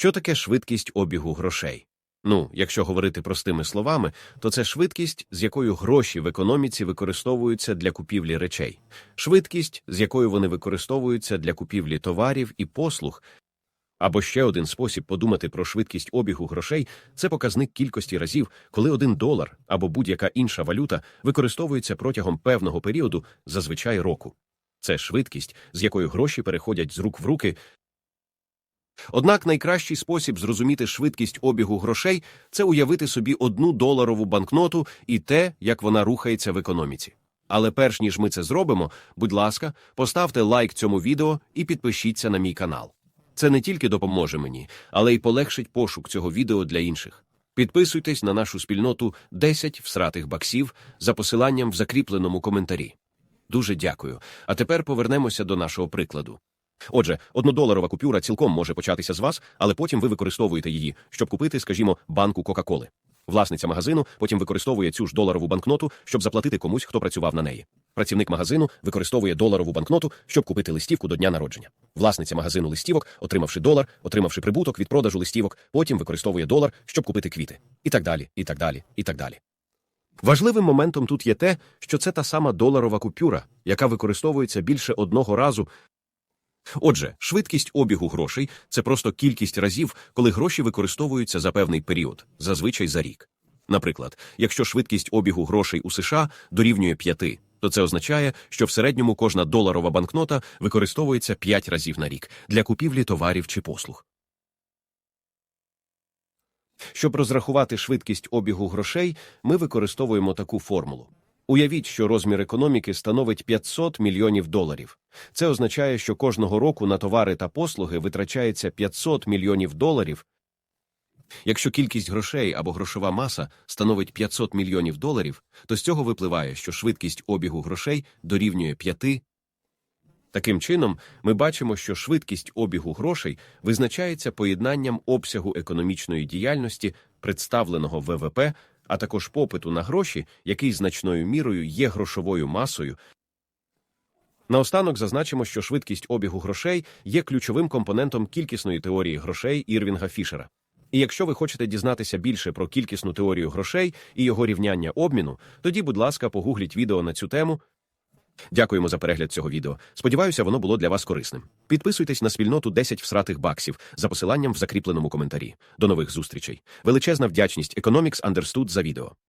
Що таке швидкість обігу грошей? Ну, якщо говорити простими словами, то це швидкість, з якою гроші в економіці використовуються для купівлі речей, швидкість, з якою вони використовуються для купівлі товарів і послуг. Або ще один спосіб подумати про швидкість обігу грошей це показник кількості разів, коли один долар або будь-яка інша валюта використовується протягом певного періоду, зазвичай року. Це швидкість, з якою гроші переходять з рук в руки. Однак найкращий спосіб зрозуміти швидкість обігу грошей це уявити собі одну доларову банкноту і те, як вона рухається в економіці. Але перш ніж ми це зробимо, будь ласка, поставте лайк цьому відео і підпишіться на мій канал. Це не тільки допоможе мені, але й полегшить пошук цього відео для інших. Підписуйтесь на нашу спільноту 10 всратих баксів за посиланням в закріпленому коментарі. Дуже дякую. А тепер повернемося до нашого прикладу. Отже, однодоларова купюра цілком може початися з вас, але потім ви використовуєте її, щоб купити, скажімо, банку Кока-Коли. Власниця магазину потім використовує цю ж доларову банкноту, щоб заплатити комусь, хто працював на неї. Працівник магазину використовує доларову банкноту, щоб купити листівку до дня народження. Власниця магазину листівок, отримавши долар, отримавши прибуток від продажу листівок, потім використовує долар, щоб купити квіти. І так далі, і так далі, і так далі. Важливим моментом тут є те, що це та сама доларова купюра, яка використовується більше одного разу. Отже, швидкість обігу грошей це просто кількість разів, коли гроші використовуються за певний період, зазвичай за рік. Наприклад, якщо швидкість обігу грошей у США дорівнює 5, то це означає, що в середньому кожна доларова банкнота використовується 5 разів на рік для купівлі товарів чи послуг. Щоб розрахувати швидкість обігу грошей, ми використовуємо таку формулу. Уявіть, що розмір економіки становить 500 мільйонів доларів. Це означає, що кожного року на товари та послуги витрачається 500 мільйонів доларів. Якщо кількість грошей або грошова маса становить 500 мільйонів доларів, то з цього випливає, що швидкість обігу грошей дорівнює 5. Таким чином, ми бачимо, що швидкість обігу грошей визначається поєднанням обсягу економічної діяльності, представленого ВВП, а також попиту на гроші, який значною мірою є грошовою масою. Наостанок зазначимо, що швидкість обігу грошей є ключовим компонентом кількісної теорії грошей Ірвінга Фішера. І якщо ви хочете дізнатися більше про кількісну теорію грошей і його рівняння обміну, тоді, будь ласка, погугліть відео на цю тему. Дякуємо за перегляд цього відео. Сподіваюся, воно було для вас корисним. Підписуйтесь на спільноту 10 всратих баксів за посиланням в закріпленому коментарі. До нових зустрічей. Величезна вдячність Economics Understood за відео.